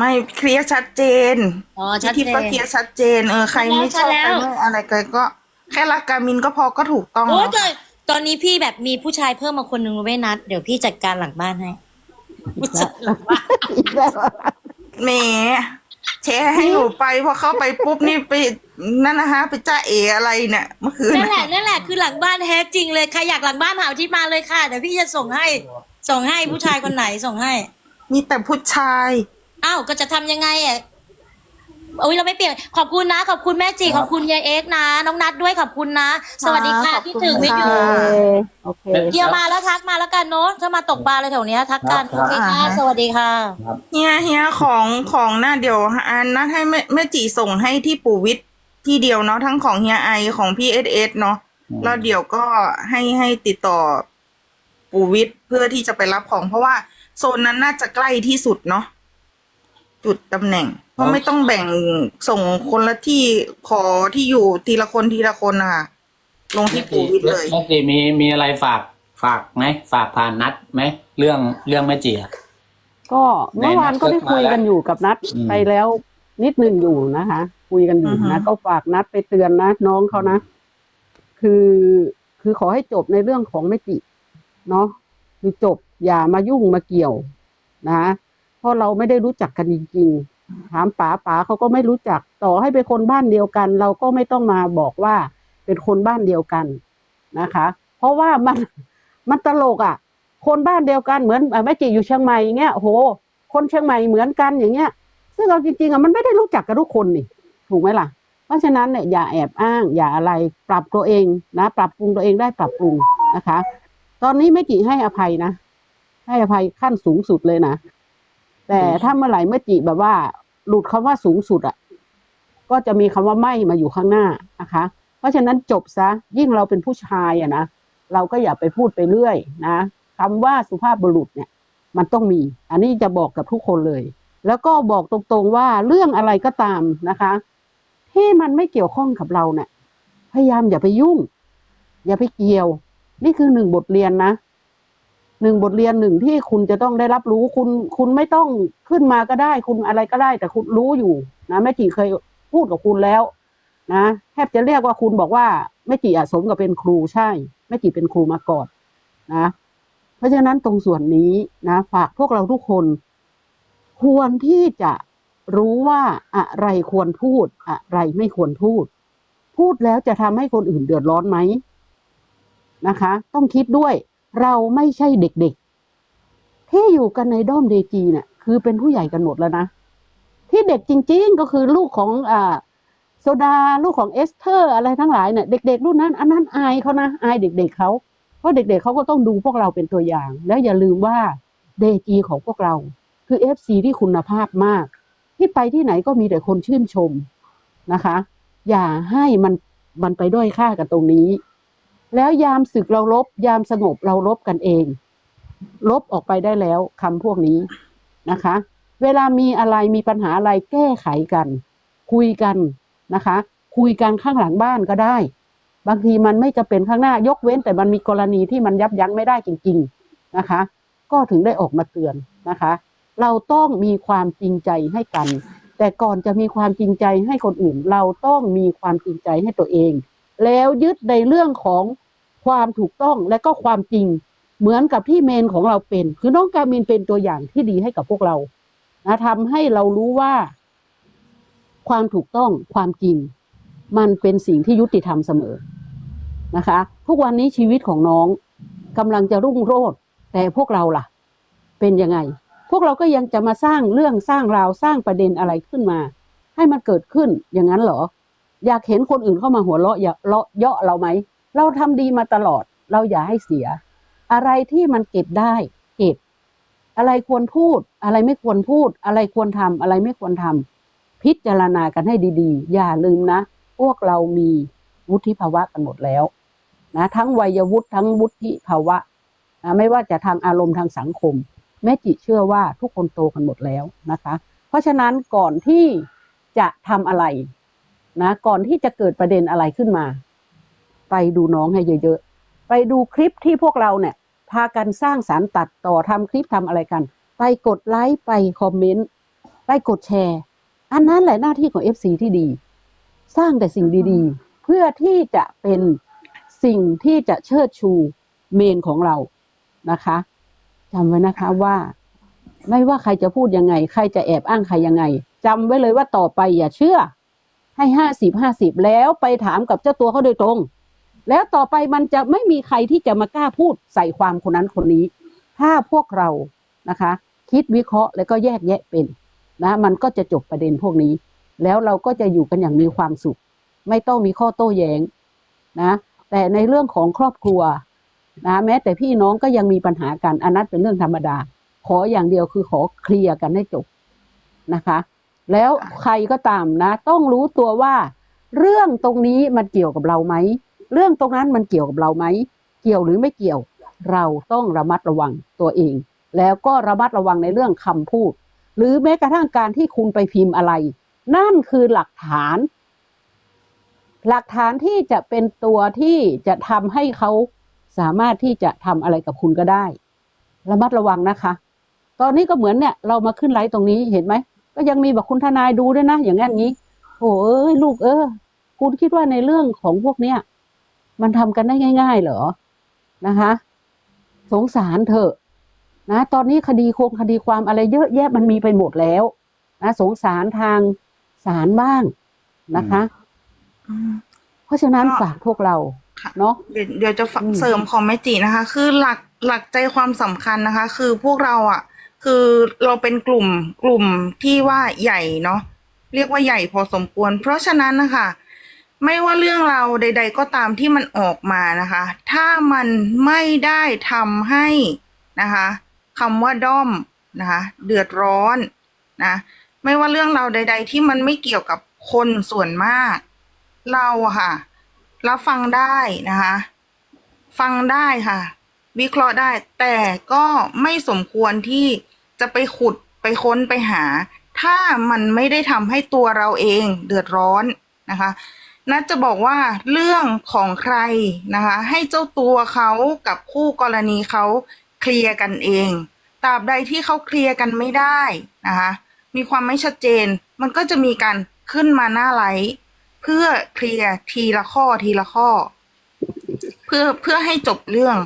ไม่เคลียร์ชัดเจนอ๋อชัดพี่เจก็น เคลียร์ชัดเจน เออใครไม่ชชัอดบแล้ว ใครไม่อะไรกันก็แค่รักกามินก็พอก็ถูกต้องโอ้แล้วแต่ตอนนี้พี่แบบมีผู้ชายเพิ่มมาคนหนึ่งรู้ไหมนัด เดี๋ยวพี่จัดการหลังบ้านให้ผู้ชายหลังบ้านอีกแล้วแหมแชร์ให้หนูไปพอเข้าไปปุ๊บนี่ไปนั่นนะฮะ ไปจ้าเออะไรเนี่ยเมื่อคืนนั่นแหละนั่นแหละคือหลังบ้านแท้จริงเลยใครอยากหลังบ้านหาที่มาเลยค่ะเดี๋ยวพี่จะส่งให้ ส่งให้ผู้ชายคนไหนส่งให้ มีแต่ผู้ชาย อ้าวก็จะทำยังไงอะโอ้ยเราไม่เปลี่ยนขอบคุณนะ ขอบคุณแม่จีขอบคุณยายเอ็กซ์นะ น้องนัดด้วยขอบคุณนะ สวัสดีค่ะขอบที่คุณถึงไม่อค่ะยู่ โอเคโอเคเดี๋ยวมาแล้วทักมาแล้วกันเนาะถ้ามาตกปลาอะไรแถวเนี้ยทักกันครับโอเคค่ะสวัสดีค่ะ เฮียเฮียของของหน้าเดียวอันนัดให้แม่แม่จีส่งให้ที่ปู่วิทย์ที่เดียวเนาะทั้งของเฮียไอของพี่เอสเอสเนาะอืม แล้วเดี๋ยวก็ให้ให้ติดต่อปู่วิทย์เพื่อที่จะไปรับของ เพราะว่าโซนนั้นน่าจะใกล้ที่สุดเนาะ จุดตำแหน่ง เพราะไม่ต้องแบ่งส่งคนละที่ขอที่อยู่ทีละคนทีละคนนะคะลงที่ปู่วิทย์เลยแม่จีมีมีอะไรฝากฝากไหมฝากผ่านนัดไหมเรื่องเรื่องแม่จีอะ ก็เมื่อวานก็ได้คุยกันอยู่กับนัดอืม ไปแล้วนิดนึงอยู่นะคะ คุยกันอยู่อือฮึ นะก็ฝากนัดไปเตือนนะน้องเขานะ คือคือขอให้จบในเรื่องของแม่จิเนาะคือจบอย่ามายุ่งมาเกี่ยวนะ เพราะเราไม่ได้รู้จักกันจริงๆถามป๋าป๋าเขาก็ไม่รู้จักต่อให้เป็นคนบ้านเดียวกัน เราก็ไม่ต้องมาบอกว่าเป็นคนบ้านเดียวกันนะคะ เพราะว่ามันมันตลกอะ คนบ้านเดียวกันเหมือนเอ่อแม่จีอยู่เชียงใหม่อย่างเงี้ยโอ้โห คนเชียงใหม่เหมือนกันอย่างเงี้ย ซึ่งเราจริงๆอะมันไม่ได้รู้จักกันทุกคนนี่ถูกไหมล่ะ เพราะฉะนั้นเนี่ยอย่าแอบอ้างอย่าอะไรปรับตัวเองนะ ปรับปรุงตัวเองได้ปรับปรุงนะคะ ตอนนี้ไม่กี่ให้อภัยนะ ให้อภัยขั้นสูงสุดเลยนะ แต่ถ้าเมื่อไหร่เมื่อจีแบบว่า หลุดคำว่าสูงสุดอะ ก็จะมีคำว่าไม่มาอยู่ข้างหน้านะคะ เพราะฉะนั้นจบซะ ยิ่งเราเป็นผู้ชายอะนะเราก็อย่าไปพูดไปเรื่อยนะคำว่าสุภาพบุรุษเนี่ย มันต้องมี อันนี้จะบอกกับทุกคนเลย แล้วก็บอกตรงๆว่าเรื่องอะไรก็ตามนะคะ ที่มันไม่เกี่ยวข้องกับเราเนี่ยพยายามอย่าไปยุ่ง อย่าไปเกี่ยว นี่คือหนึ่งบทเรียนนะ หนึ่งบทเรียนหนึ่งที่คุณจะต้องได้รับรู้คุณคุณไม่ต้องขึ้นมาก็ได้ คุณอะไรก็ได้ แต่คุณรู้อยู่นะแม่จีเคยพูดกับคุณแล้ว นะแทบจะเรียกว่าคุณบอกว่าแม่จีอาสมกับเป็นครูใช่แม่จีเป็นครูมาก่อนนะ เพราะฉะนั้นตรงส่วนนี้นะ ฝากพวกเราทุกคน ควรที่จะรู้ว่าอะไรควรพูด อะไรไม่ควรพูด พูดแล้วจะทำให้คนอื่นเดือดร้อนไหมนะคะ ต้องคิดด้วย เราไม่ใช่เด็กๆ ที่อยู่กันในด้อมเดจีเนี่ยคือเป็นผู้ใหญ่กันหมดแล้วนะ ที่เด็กจริง ๆ ก็คือลูกของอ่าโซดาลูกของเอสเธอร์อะไรทั้งหลายเนี่ยเด็กๆรุ่นนั้นอันนั้นอายเขานะอายเด็ก ๆเขาเพราะเด็ก ๆเขาก็ต้องดูพวกเราเป็นตัวอย่าง แล้วอย่าลืมว่าเดจีของพวกเรา คือเอฟซีที่คุณภาพมาก ที่ไปที่ไหนก็มีแต่คนชื่นชมนะคะ อย่าให้มันมันไปด้อยค่ากันตรงนี้ แล้วยามศึกเราลบ ยามสงบเราลบกันเอง ลบออกไปได้แล้วคำพวกนี้นะคะ เวลามีอะไรมีปัญหาอะไรแก้ไขกัน คุยกันนะคะ คุยกันข้างหลังบ้านก็ได้ บางทีมันไม่จะเป็นข้างหน้ายกเว้น แต่มันมีกรณีที่มันยับยั้งไม่ได้จริง ๆนะคะ ก็ถึงได้ออกมาเตือนนะคะ เราต้องมีความจริงใจให้กัน แต่ก่อนจะมีความจริงใจให้คนอื่น เราต้องมีความจริงใจให้ตัวเอง แล้วยึดในเรื่องของความถูกต้องและก็ความจริง เหมือนกับที่เมนของเราเป็น คือน้องกามินเป็นตัวอย่างที่ดีให้กับพวกเรานะทำให้เรารู้ว่า ความถูกต้องความจริง มันเป็นสิ่งที่ยุติธรรมเสมอนะคะ ทุกวันนี้ชีวิตของน้องกำลังจะรุ่งโรจน์แต่พวกเราล่ะ เป็นยังไง พวกเราก็ยังจะมาสร้างเรื่องสร้างราวสร้างประเด็นอะไรขึ้นมา ให้มันเกิดขึ้นอย่างนั้นเหรอ อยากเห็นคนอื่นเข้ามาหัวเราะอย่าเลาะเยาะเราไหม เราทำดีมาตลอด เราอย่าให้เสีย อะไรที่มันเก็บได้เก็บ อะไรควรพูด อะไรไม่ควรพูด อะไรควรทำอะไรไม่ควรทำพิจารณากันให้ดีๆ อย่าลืมนะ พวกเรามีวุฒิภาวะกันหมดแล้วนะทั้งวัยวุฒิทั้งวุฒิภาวะนะไม่ว่าจะทางอารมณ์ทางสังคม แม่จิเชื่อว่าทุกคนโตกันหมดแล้วนะคะ เพราะฉะนั้นก่อนที่จะทำอะไร นะก่อนที่จะเกิดประเด็นอะไรขึ้นมา ไปดูน้องให้เยอะๆ ไปดูคลิปที่พวกเราเนี่ย พากันสร้างสารรค์ตัดต่อทำคลิปทำอะไรกัน ไปกดไลค์ไปคอมเมนต์ไปไปกดแชร์ อันนั้นแหละหน้าที่ของ FC ที่ดี สร้างแต่สิ่งดีๆ เพื่อที่จะเป็นสิ่งที่จะเชิดชูเมนของเรานะคะจำไว้นะคะว่า ไม่ว่าใครจะพูดยังไง ใครจะแอบอ้างใครยังไงจำไว้เลยว่าต่อไปอย่าเชื่อ ให้ห้าสิบห้าสิบแล้วไปถามกับเจ้าตัวเขาโดยตรง แล้วต่อไปมันจะไม่มีใครที่จะมากล้าพูดใส่ความคนนั้นคนนี้ ถ้าพวกเรานะคะ คิดวิเคราะห์แล้วก็แยกแยะเป็นนะมันก็จะจบประเด็นพวกนี้ แล้วเราก็จะอยู่กันอย่างมีความสุข ไม่ต้องมีข้อโต้แย้งนะแต่ในเรื่องของครอบครัวนะแม้แต่พี่น้องก็ยังมีปัญหากันอันนั้นเป็นเรื่องธรรมดา ขออย่างเดียวคือขอเคลียร์กันให้จบนะคะ แล้วใครก็ตามนะ ต้องรู้ตัวว่า เรื่องตรงนี้มันเกี่ยวกับเราไหม เรื่องตรงนั้นมันเกี่ยวกับเราไหม เกี่ยวหรือไม่เกี่ยว เราต้องระมัดระวังตัวเอง แล้วก็ระมัดระวังในเรื่องคำพูด หรือแม้กระทั่งการที่คุณไปพิมพ์อะไร นั่นคือหลักฐาน หลักฐานที่จะเป็นตัวที่จะทำให้เขาสามารถที่จะทำอะไรกับคุณก็ได้ ระมัดระวังนะคะ ตอนนี้ก็เหมือนเนี่ยเรามาขึ้นไลฟ์ตรงนี้เห็นไหม ก็ยังมีแบบคุณทนายดูด้วยนะ อย่างนั้นอย่างนี้โอ้เอ้ยลูกเออ คุณคิดว่าในเรื่องของพวกเนี้ยมันทำกันได้ง่าย ๆ เหรอนะคะ สงสารเถอะนะ ตอนนี้คดีโครงคดีความอะไรเยอะแยะมันมีไปหมดแล้ว นะสงสารทางศาลบ้างนะคะอืมเพราะฉะนั้นก็ฝากพวกเราค่ะเนาะเดี๋ยวเดี๋ยวจะฝอืมเสริมของแม่จีนะคะ คือหลักหลักใจความสำคัญนะคะ คือพวกเราอะ คือเราเป็นกลุ่มกลุ่มที่ว่าใหญ่เนาะเรียกว่าใหญ่พอสมควร เพราะฉะนั้นนะคะไม่ว่าเรื่องเราใด ๆ ก็ตามที่มันออกมานะคะ ถ้ามันไม่ได้ทำให้นะคะคำว่าด้อมนะคะเดือดร้อนนะไม่ว่าเรื่องเราใด ๆ ที่มันไม่เกี่ยวกับคนส่วนมาก เราอะค่ะรับฟังได้นะคะ ฟังได้ค่ะ วิเคราะห์ได้แต่ก็ไม่สมควรที่ จะไปขุดไปค้นไปหา ถ้ามันไม่ได้ทำให้ตัวเราเองเดือดร้อนนะคะนัดจะบอกว่าเรื่องของใครนะคะ ให้เจ้าตัวเขากับคู่กรณีเขาเคลียร์กันเอง ตราบใดที่เขาเคลียร์กันไม่ได้นะคะ มีความไม่ชัดเจน มันก็จะมีการขึ้นมาหน้าไลฟ์เพื่อเคลียร์ทีละข้อทีละข้อ เพื่อเพื่อให้จบเรื่อง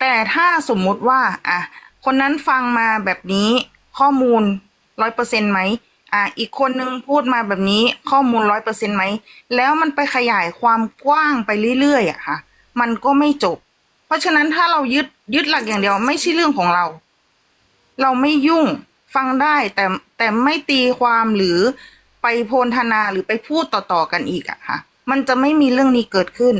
แต่ถ้าสมมุติว่าอะ คนนั้นฟังมาแบบนี้ข้อมูลร้อยเปอร์เซ็นไหมอะอีกคนนึงพูดมาแบบนี้ข้อมูลร้อยเปอร์เซ็นไหมแล้วมันไปขยายความกว้างไปเรื่อยๆอะค่ะ มันก็ไม่จบ เพราะฉะนั้นถ้าเรายึดยึดหลักอย่างเดียวไม่ใช่เรื่องของเรา เราไม่ยุ่งฟังได้แต่แต่ไม่ตีความหรือไปโพลธนาหรือไปพูดต่อๆกันอีกอะค่ะ มันจะไม่มีเรื่องนี้เกิดขึ้น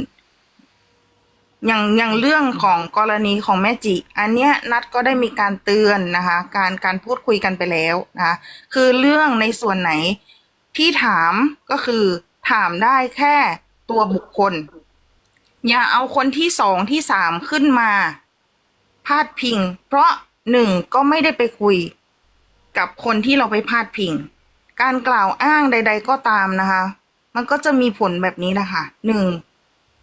อย่างอย่างเรื่องของกรณีของแม่จิ อันเนี้ยนัดก็ได้มีการเตือนนะคะ การการพูดคุยกันไปแล้วนะคะคือเรื่องในส่วนไหนที่ถามก็คือถามได้แค่ตัวบุคคล อย่าเอาคนที่สองที่สามขึ้นมา พาดพิง เพราะหนึ่งก็ไม่ได้ไปคุยกับคนที่เราไปพาดพิง การกล่าวอ้างใด ๆ ก็ตามนะคะ มันก็จะมีผลแบบนี้แหละค่ะหนึ่ง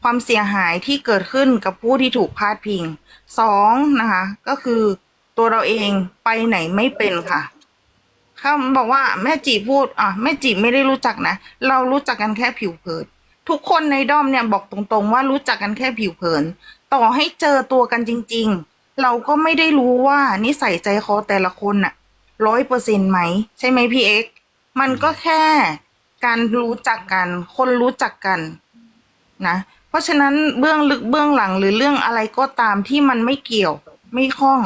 ความเสียหายที่เกิดขึ้นกับผู้ที่ถูกพาดพิงสองนะคะก็คือตัวเราเองไปไหนไม่เป็นค่ะเขาบอกว่าแม่จีพูดอะแม่จีไม่ได้รู้จักนะ เรารู้จักกันแค่ผิวเผินทุกคนในด้อมเนี่ยบอกตรงๆ ว่ารู้จักกันแค่ผิวเผิน ต่อให้เจอตัวกันจริง ๆ เราก็ไม่ได้รู้ว่านิสัยใจคอแต่ละคนน่ะร้อยเปอร์เซ็นไหม ใช่ไหมพี่เอ็กซ์มันก็แค่การรู้จักกัน คนรู้จักกันนะ เพราะฉะนั้นเบื้องลึกเบื้องหลังหรือเรื่องอะไรก็ตามที่มันไม่เกี่ยว ไม่ข้อง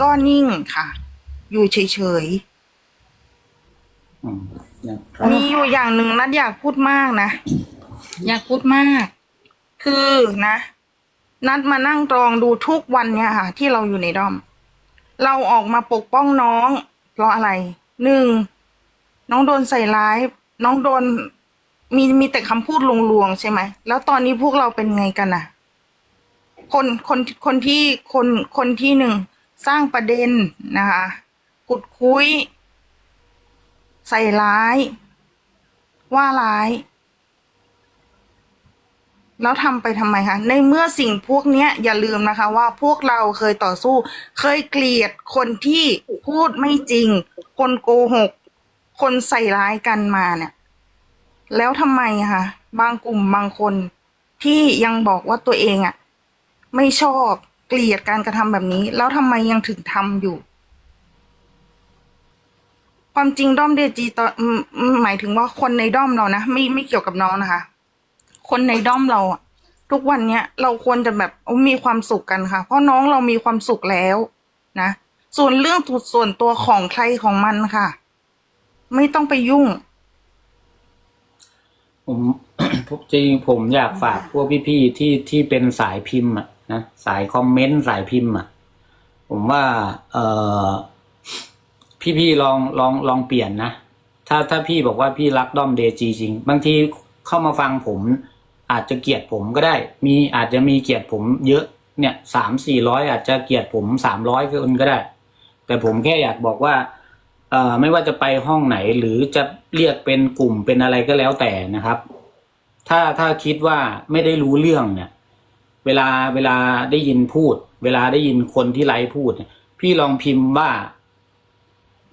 ก็นิ่งค่ะ อยู่เฉยๆอืมนะครับมีอยู่อย่างหนึ่งนัดอยากพูดมากนะ อยากพูดมาก คือนะ นัดมานั่งตรองดูทุกวันเนี่ยค่ะ ที่เราอยู่ในด้อม เราออกมาปกป้องน้อง เพราะอะไรหนึ่งน้องโดนใส่ร้าย น้องโดน มีมีแต่คำพูดลวงๆใช่ไหม แล้วตอนนี้พวกเราเป็นไงกันน่ะคนคนคนที่คนคนที่หนึ่งสร้างประเด็นนะคะขุดคุย ใส่ร้าย ว่าร้าย แล้วทำไปทำไมคะ ในเมื่อสิ่งพวกเนี้ยอย่าลืมนะคะ ว่าพวกเราเคยต่อสู้ เคยเกลียดคนที่พูดไม่จริง คนโกหก คนใส่ร้ายกันมาเนี่ย แล้วทำไมคะบางกลุ่มบางคนที่ยังบอกว่าตัวเองอะไม่ชอบเกลียดการกระทำแบบนี้ แล้วทำไมยังถึงทำอยู่ ความจริงด้อมเดจีตอนอืมอืมหมายถึงว่าคนในด้อมเรานะไม่ไม่เกี่ยวกับน้องนะคะ คนในด้อมเราอะทุกวันเนี้ยเราควรจะแบบมีความสุขกันค่ะ เพราะน้องเรามีความสุขแล้ว นะส่วนเรื่องส่วนตัวของใครของมันค่ะ ไม่ต้องไปยุ่ง ผมจริงผมอยากฝากพวกพี่ๆที่ที่เป็นสายพิมพ์อะนะสายคอมเมนต์สายพิมพ์อะ ผมว่า เออพี่ๆลองลองลองเปลี่ยนนะถ้าถ้าพี่บอกว่าพี่รักด้อมเดจีจริง บางทีเข้ามาฟังผม อาจจะเกลียดผมก็ได้ มีอาจจะมีเกลียดผมเยอะเนี่ยสามสี่ร้อยอาจจะเกลียดผมสามร้อยคนก็ได้ แต่ผมแค่อยากบอกว่าเอ่อ ไม่ว่าจะไปห้องไหนหรือจะเรียกเป็นกลุ่มเป็นอะไรก็แล้วแต่นะครับ ถ้าถ้าคิดว่าไม่ได้รู้เรื่องเนี่ย เวลาเวลาได้ยินพูด เวลาได้ยินคนที่ไลฟ์พูด พี่ลองพิมพ์ว่า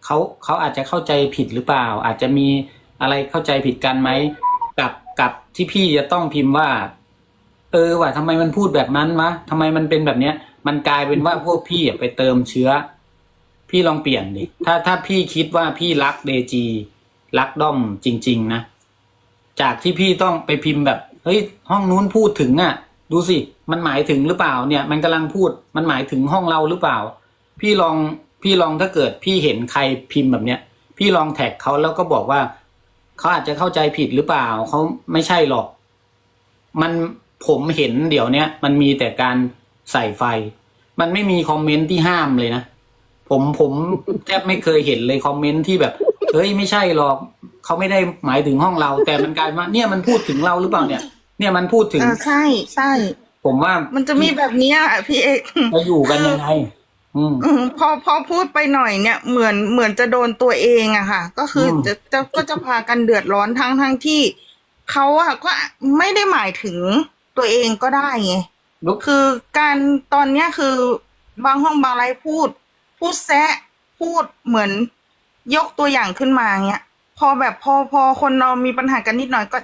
เขาเขาอาจจะเข้าใจผิดหรือเปล่า อาจจะมีอะไรเข้าใจผิดกันไหมกับกับที่พี่จะต้องพิมพ์ว่า เออว่ะทำไมมันพูดแบบนั้นวะทำไมมันเป็นแบบเนี้ย มันกลายเป็นว่าพวกพี่ไปเติมเชื้อ พี่ลองเปลี่ยนดิ ถ้าถ้าพี่คิดว่าพี่รักเดจีรักด้อมจริง ๆ นะ จากที่พี่ต้องไปพิมพ์แบบ เฮ้ย ห้องนู้นพูดถึงอะ ดูสิ มันหมายถึงหรือเปล่าเนี่ย มันกำลังพูด มันหมายถึงห้องเราหรือเปล่า พี่ลองพี่ลองถ้าเกิดพี่เห็นใครพิมพ์แบบเนี้ย พี่ลองแท็กเขาแล้วก็บอกว่าเขาอาจจะเข้าใจผิดหรือเปล่า เขาไม่ใช่หรอก มันผมเห็นเดี๋ยวเนี้ยมันมีแต่การใส่ไฟ มันไม่มีคอมเมนต์ที่ห้ามเลยนะ ผมผมแทบไม่เคยเห็นเลยคอมเมนต์ที่แบบเฮ้ยไม่ใช่หรอกเขาไม่ได้หมายถึงห้องเรา แต่มันกลายมาเนี่ยมันพูดถึงเราหรือเปล่าเนี่ย เนี่ยมันพูดถึงเออใช่ใช่ ผมว่ามันจะมีแบบเนี้ยอะพี่เอกจะอยู่กันยังไงอืม อืมพอพอพูดไปหน่อยเนี่ยเหมือนเหมือนจะโดนตัวเองอะค่ะ ก็คืออม จะจะก็จะพากันเดือดร้อนทั้งทั้งที่เขาอะก็ไม่ได้หมายถึงตัวเองก็ได้ไง ลุกคือการตอนเนี้ยคือบางห้องบางไรพูด พูดแซะพูดเหมือนยกตัวอย่างขึ้นมาเงี้ย พอแบบพอพอคนเรามีปัญหากันนิดหน่อยก็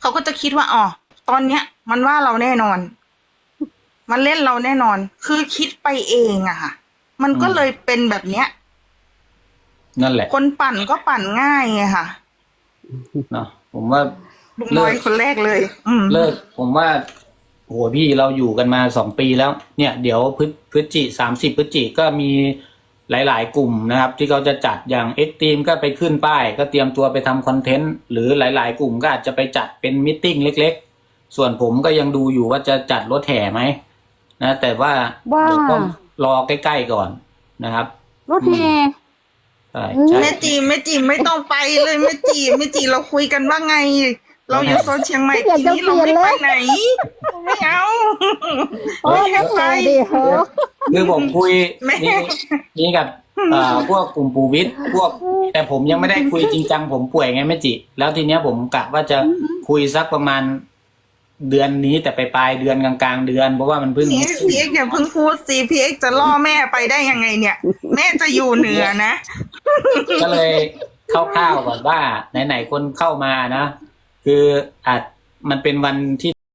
เขาก็จะคิดว่าอ๋อตอนเนี้ย มันว่าเราแน่นอน มันเล่นเราแน่นอน คือคิดไปเองอะค่ะ มันก็อืมเลยเป็นแบบเนี้ย นั่นแหละ คนปั่นก็ปั่นง่ายไงค่ะเนาะผมว่าลุงน้อยเลิกคนแรกเลย อืม เลิกผมว่า โหพี่เราอยู่กันมาสองปีแล้ว เนี่ยเดี๋ยวพฤพฤศจิสามสิบพฤศจิก็มีหลาย ๆ กลุ่มนะครับ ที่เขาจะจัดอย่างเอ็กตีมก็ไปขึ้นป้าย ก็เตรียมตัวไปทำคอนเทนต์หรือหลาย ๆ กลุ่มก็อาจจะไปจัดเป็นมิทติ้งเล็ก ๆ ส่วนผมก็ยังดูอยู่ว่าจะจัดรถแห่ไหมนะแต่ว่าว่าเดี๋ยวต้องรอใกล้ ๆ ก่อนนะครับ รถแห่ใช่ใช่แม่จีแม่จีไม่ต้องไปเลยแม่จีแม่จีเราคุยกันว่าไง เราอยู่โซนเชียงใหม่อยากทีจะนี้เราเปลี่ไม่ยนไปเลยไหน ไม่เอาโอ้ยรถแห่ดิเหรอคือผมคุยแม่นี่นี่กับเอ่อพวกกลุ่มปูวิทย์พวก แต่ผมยังไม่ได้คุยจริงจังผมป่วยไงแม่จิ แล้วทีเนี้ยผมกะว่าจะคุยสักประมาณเดือนนี้แต่ไปปลายเดือนกลางๆเดือนเพราะว่ามันเพิ่งพีเอ็กพีเอ็กอย่าเพิ่งพูดสิพีเอ็กจะล่อแม่ไปได้ยังไงเนี่ย แม่จะอยู่เหนือนะ ก็เลยคร่าวๆก่อนว่าไหนๆคนเข้ามานะ คืออาจมันเป็นวันที่